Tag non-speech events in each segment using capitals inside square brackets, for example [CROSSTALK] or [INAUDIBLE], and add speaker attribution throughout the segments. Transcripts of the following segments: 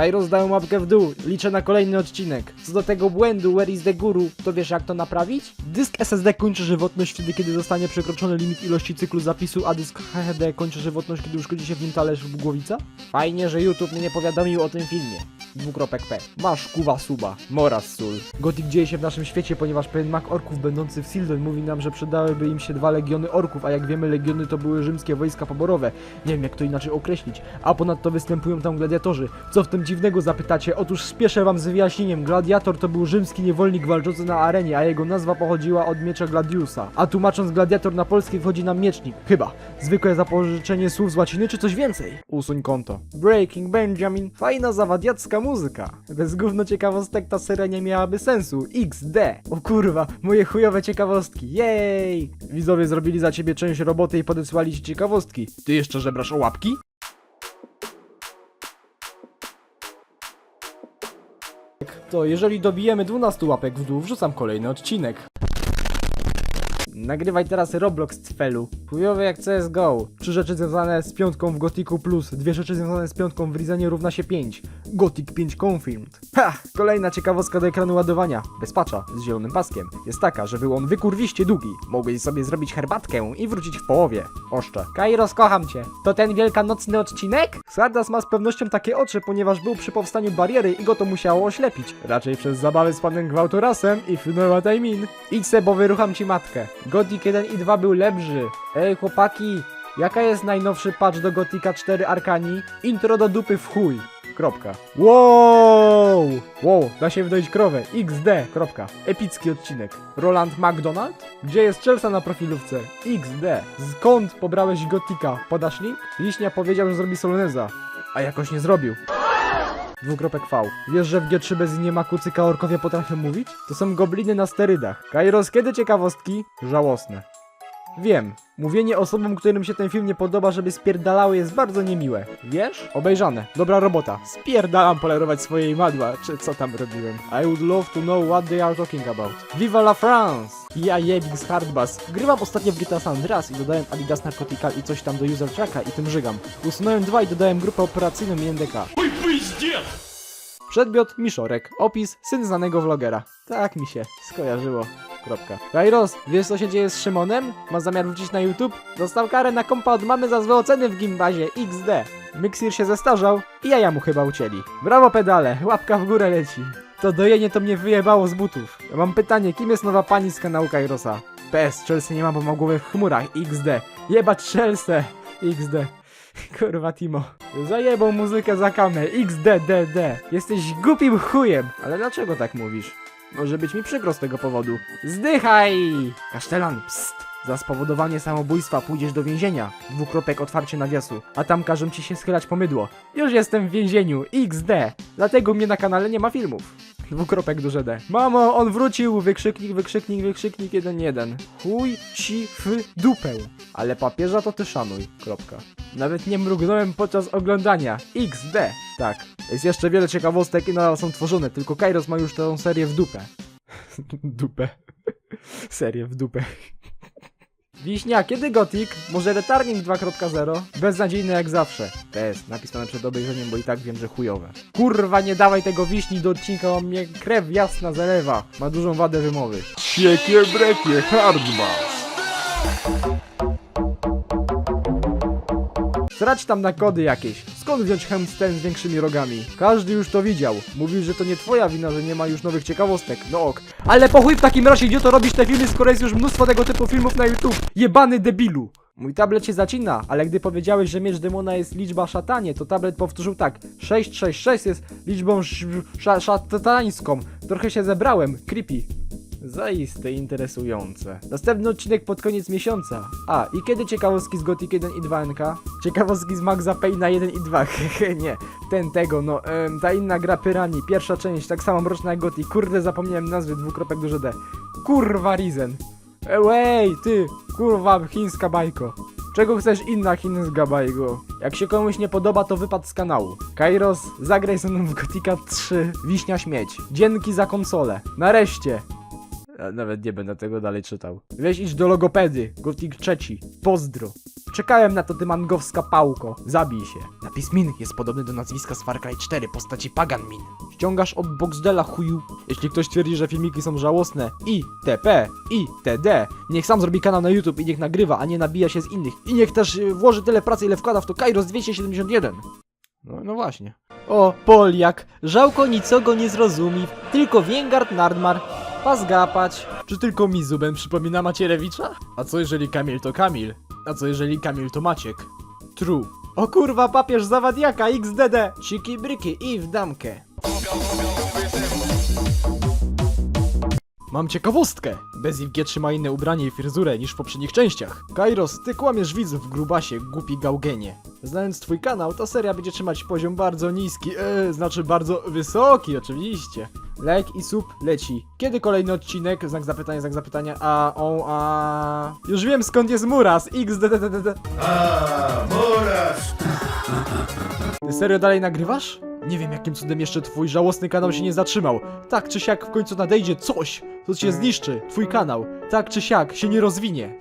Speaker 1: Kairos dałem łapkę w dół, liczę na kolejny odcinek. Co do tego błędu, where is the guru, to wiesz jak to naprawić? Dysk SSD kończy żywotność wtedy, kiedy zostanie przekroczony limit ilości cyklu zapisu, a dysk HDD kończy żywotność, kiedy uszkodzi się w nim talerz lub głowica? Fajnie, że YouTube mnie nie powiadomił o tym filmie. Dwukropek P. Masz kuwa suba. Moraz sól. Gothic dzieje się w naszym świecie, ponieważ pewien mak orków będący w Sildon mówi nam, że przydałyby im się dwa legiony orków, a jak wiemy legiony to były rzymskie wojska poborowe. Nie wiem jak to inaczej określić. A ponadto występują tam gladiatorzy. Co w tym dziwnego zapytacie? Otóż spieszę wam z wyjaśnieniem. Gladiator to był rzymski niewolnik walczący na arenie, a jego nazwa pochodziła od miecza Gladiusa. A tłumacząc gladiator na polski wchodzi nam miecznik. Chyba. Zwykłe zapożyczenie słów z łaciny czy coś więcej? Usuń konto. Breaking Benjamin. Fajna zawadiacka muzyka. Bez gówno ciekawostek ta seria nie miałaby sensu. XD. O kurwa, moje chujowe ciekawostki. Jej! Widzowie zrobili za ciebie część roboty i podesłali ci ciekawostki. Ty jeszcze żebrasz o łapki? To jeżeli dobijemy 12 łapek w dół, wrzucam kolejny odcinek. Nagrywaj teraz Roblox Cfelu. Chujowy jak CSGO. Trzy rzeczy związane z piątką w Gothicu Plus, dwie rzeczy związane z piątką w Rizenie równa się 5. Gothic 5 Confirmed. Ha! Kolejna ciekawostka do ekranu ładowania. Bez patcha, z zielonym paskiem. Jest taka, że był on wykurwiście długi. Mogłeś sobie zrobić herbatkę i wrócić w połowie. Oszcze. Kairos, kocham cię. To ten wielkanocny odcinek? Sardas ma z pewnością takie oczy, ponieważ był przy powstaniu bariery i go to musiało oślepić. Raczej przez zabawę z panem Gwałtorasem i I mean. Idź se, bo wyrucham ci matkę. Gothic 1 i 2 był lepszy. Ej, chłopaki, jaka jest najnowszy patch do Gotika 4 Arkani? Intro do dupy w chuj. Kropka. Wow! Wow, da się wdoić krowę. XD. Kropka. Epicki odcinek. Roland McDonald? Gdzie jest Chelsea na profilówce? XD. Skąd pobrałeś Gotika? Podasz link? Liśnia powiedział, że zrobi Soloneza. A jakoś nie zrobił. Dwukropek V. Wiesz, że w G3 bez nie ma kucyka orkowie potrafią mówić? To są gobliny na sterydach. Kairos, kiedy ciekawostki? Żałosne. Wiem. Mówienie osobom, którym się ten film nie podoba, żeby spierdalały jest bardzo niemiłe. Wiesz? Obejrzane. Dobra robota. Spierdalam polerować swojej madła, czy co tam robiłem. I would love to know what they are talking about. Viva la France! Ja jebik z Hardbass. Grywam ostatnio w GTA San Andreas i dodałem Adidas Narcotical i coś tam do user tracka i tym żygam. Usunąłem dwa i dodałem grupę operacyjną i NDK. Przedmiot Miszorek. Opis syn znanego vlogera. Tak mi się skojarzyło. Kropka. Kairos, wiesz co się dzieje z Szymonem? Ma zamiar wrócić na YouTube? Dostał karę na kompa od mamy za złe oceny w gimbazie. XD. Mixir się zestarzał i jaja mu chyba ucięli. Brawo pedale, łapka w górę leci. To dojenie to mnie wyjebało z butów. Mam pytanie, kim jest nowa pani z kanału Kairosa? PS, Chelsea nie ma, bo ma głowę w chmurach. XD. Jebać Chelsea. XD. [LAUGHS] Kurwa Timo. Zajebał muzykę za kamę. XDDD. Jesteś głupim chujem. Ale dlaczego tak mówisz? Może być mi przykro z tego powodu. Zdychaj! Kasztelan, psst. Za spowodowanie samobójstwa pójdziesz do więzienia. Dwukropek otwarcie nawiasu. A tam każą ci się schylać po mydło. Już jestem w więzieniu. XD. Dlatego mnie na kanale nie ma filmów. Dwukropek duże D. Mamo, on wrócił! Wykrzyknik, wykrzyknik, wykrzyknik, jeden, jeden. Chuj ci w dupę. Ale papieża to ty szanuj. Kropka. Nawet nie mrugnąłem podczas oglądania. XD. Tak. Jest jeszcze wiele ciekawostek i nadal są tworzone, tylko Kairos ma już tę serię w dupę. [LAUGHS] dupę. [LAUGHS] serię w dupę. Wiśnia, kiedy Gothic? Może Returning 2.0? Beznadziejne jak zawsze. PS, napisane przed obejrzeniem, bo i tak wiem, że chujowe. Kurwa, nie dawaj tego wiśni do odcinka, on mnie krew jasna zalewa. Ma dużą wadę wymowy.
Speaker 2: Siekie brekie, hardbass.
Speaker 1: Srać tam na kody jakieś. Skąd wziąć Hemsten z większymi rogami? Każdy już to widział. Mówisz, że to nie twoja wina, że nie ma już nowych ciekawostek. No ok. Ale po chuj w takim razie, gdzie to robisz te filmy, skoro jest już mnóstwo tego typu filmów na YouTube? Jebany debilu! Mój tablet się zacina, ale gdy powiedziałeś, że miecz demona jest liczba szatanie, to tablet powtórzył tak. 666 jest liczbą sz- sza- szatańską. Trochę się zebrałem. Creepy. Zaiste interesujące. Następny odcinek pod koniec miesiąca. A, i kiedy ciekawostki z Gothic 1 i 2 NK? Ciekawostki z Maxa Payna 1 i 2, hehe, [LAUGHS] nie. Ten tego, no, em, ta inna gra Pyrani, pierwsza część, tak samo mroczna jak Gothic. Kurde, zapomniałem nazwy, dwukropek duże D. Kurwa Rizen. Ej, ty, kurwa chińska bajko. Czego chcesz inna chińska bajko? Jak się komuś nie podoba, to wypad z kanału. Kairos, zagraj ze mną w Gotika 3, Wiśnia Śmieć. Dzięki za konsolę. Nareszcie. Nawet nie będę tego dalej czytał. Weź idź do logopedy. Gothic trzeci. Pozdro. Czekałem na to, ty mangowska pałko. Zabij się. Napis Min jest podobny do nazwiska z Far Cry 4 postaci Pagan Min. Ściągasz od Boxdela chuju. Jeśli ktoś twierdzi, że filmiki są żałosne i TP i TD, niech sam zrobi kanał na YouTube i niech nagrywa, a nie nabija się z innych. I niech też y, włoży tyle pracy, ile wkłada w to Kairos 271. No, no właśnie. O, Poliak, żałko nicogo nie zrozumi, tylko Wiengard Nardmar, pas gapać. Czy tylko mi Zuben przypomina Macierewicza? A co jeżeli Kamil to Kamil? A co jeżeli Kamil to Maciek? True. O kurwa, papież zawadiaka, XDD! Ciki bryki i w damkę. Mam ciekawostkę! Bez IWG trzyma inne ubranie i fryzurę niż w poprzednich częściach. Kairos, ty kłamiesz widzów grubasie, głupi gałgenie. Znając twój kanał, ta seria będzie trzymać poziom bardzo niski, e, znaczy bardzo wysoki oczywiście. Like i sub leci. Kiedy kolejny odcinek? Znak zapytania, znak zapytania, a, o, a... Już wiem skąd jest Muras, xdddd. Ty serio dalej nagrywasz? Nie wiem jakim cudem jeszcze twój żałosny kanał się nie zatrzymał. Tak czy siak w końcu nadejdzie coś, co cię zniszczy, twój kanał. Tak czy siak się nie rozwinie.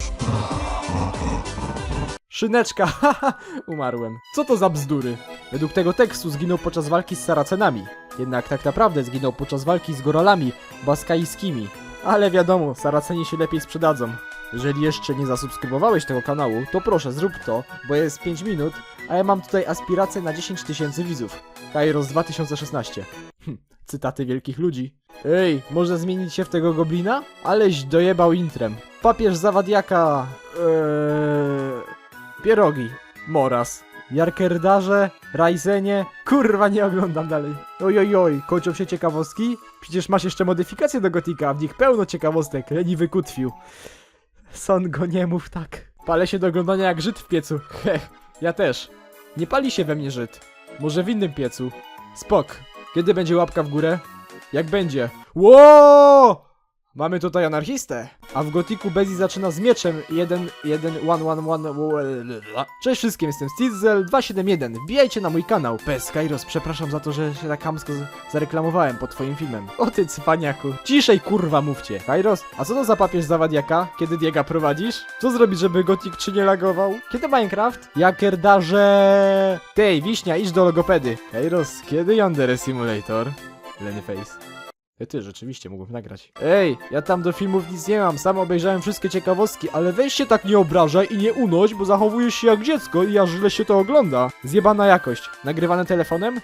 Speaker 1: Szyneczka, [LAUGHS] haha, umarłem. Co to za bzdury? Według tego tekstu zginął podczas walki z Saracenami. Jednak tak naprawdę zginął podczas walki z Goralami baskajskimi. Ale wiadomo, Saraceni się lepiej sprzedadzą. Jeżeli jeszcze nie zasubskrybowałeś tego kanału, to proszę zrób to, bo jest 5 minut, a ja mam tutaj aspirację na 10 tysięcy widzów. Kairos 2016. Hm, cytaty wielkich ludzi. Ej, może zmienić się w tego goblina? Aleś dojebał intrem. Papież zawadiaka. Eee, pierogi. Moras. Jarkerdarze, Rajzenie. Kurwa, nie oglądam dalej. Oj, oj, kończą się ciekawostki? Przecież masz jeszcze modyfikacje do Gotika, w nich pełno ciekawostek. Leniwy kutwił. Son go nie mów tak. Palę się do oglądania jak Żyd w piecu. Heh, ja też. Nie pali się we mnie Żyd. Może w innym piecu. Spok. Kiedy będzie łapka w górę? Jak będzie? Ło! Mamy tutaj anarchistę. A w gotiku Bezi zaczyna z mieczem 1, 1, 1, 1, 1, Cześć wszystkim, jestem Stitzel271. Wbijajcie na mój kanał. Bez Kairos, przepraszam za to, że się tak hamsko zareklamowałem pod twoim filmem. O ty cwaniaku. Ciszej kurwa mówcie. Kairos, a co to za papież zawadiaka? Kiedy Diega prowadzisz? Co zrobić, żeby gotik 3 nie lagował? Kiedy Minecraft? Jakerdarze... Tej, wiśnia, idź do logopedy. Kairos, kiedy Yandere Simulator? Lennyface. E ty, rzeczywiście, mógłbym nagrać. Ej, ja tam do filmów nic nie mam, sam obejrzałem wszystkie ciekawostki, ale weź się tak nie obrażaj i nie unoś, bo zachowujesz się jak dziecko i aż źle się to ogląda. Zjebana jakość. Nagrywane telefonem?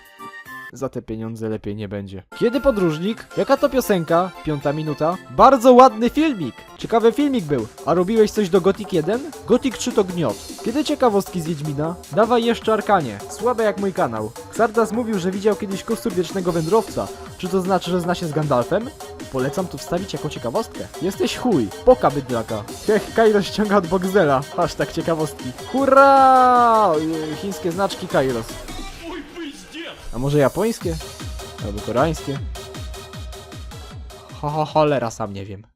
Speaker 1: Za te pieniądze lepiej nie będzie. Kiedy podróżnik? Jaka to piosenka? Piąta minuta. Bardzo ładny filmik. Ciekawy filmik był. A robiłeś coś do Gothic 1? Gothic 3 to gniot. Kiedy ciekawostki z Wiedźmina? Dawaj jeszcze Arkanie. Słabe jak mój kanał. Xardas mówił, że widział kiedyś kostur wiecznego wędrowca. Czy to znaczy, że zna się z Gandalfem? Polecam tu wstawić jako ciekawostkę. Jesteś chuj. Poka bydlaka. Hech, Kairos ściąga od Boxdela. Hashtag ciekawostki. Hurra! Chińskie znaczki Kairos. A może japońskie? Albo koreańskie? Ho, ho, cholera, sam nie wiem.